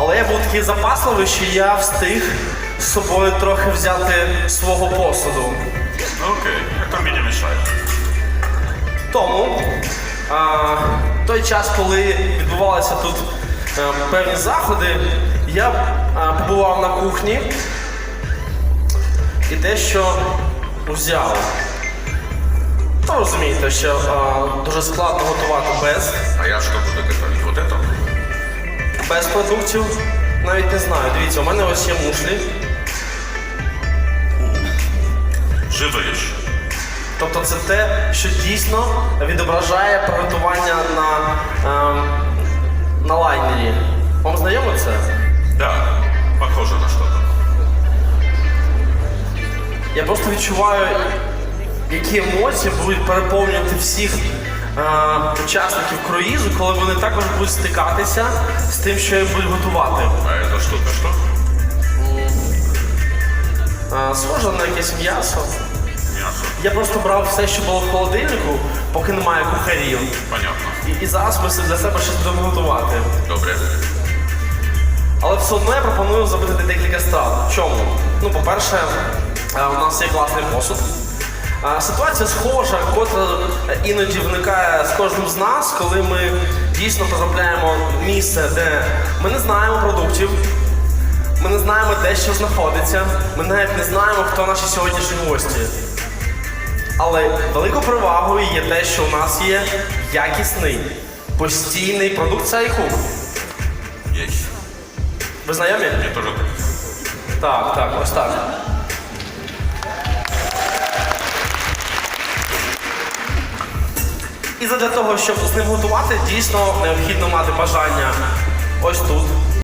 Але я був такий запасливий, що я встиг з собою трохи взяти свого посуду. Ну окей, это мне не мешает. Тому а, той час, коли відбувалися тут е, певні заходи, я а, побував на кухні і дещо взяв. Ви розумієте, що а, дуже складно готувати без, А я что буду готовить? Вот это? Без продуктів. Навіть не знаю. Дивіться, у мене ось є мушлі. Живаешь. Тобто це те, що дійсно відображає приготування на, ем, на лайнері. Вам знайомо це? Да, похоже на что-то. Я просто відчуваю, які емоції будуть переповнювати всіх учасників круїзу, коли вони також будуть стикатися з тим, що їх будуть готувати. А это что-то что? Е, схоже на якесь м'ясо. Мясо. Я просто брав все, що було в холодильнику, поки немає кухарів. Понятно. І, і зараз ми для себе щось будемо готувати. Добре. Але все одно я пропоную зробити декілька страв. Чому? Ну, по-перше, е, у нас є класний посуд. Ситуація схожа, котра іноді виникає з кожним з нас, коли ми дійсно потрапляємо в місце, де ми не знаємо продуктів, ми не знаємо, де що знаходиться, ми навіть не знаємо, хто наші сьогоднішні гості. Але великою перевагою є те, що у нас є якісний, постійний продукт сайку. Ви знайомі? Тоже так. Так, так, ось так. І задля того, щоб з ним готувати, дійсно необхідно мати бажання ось тут.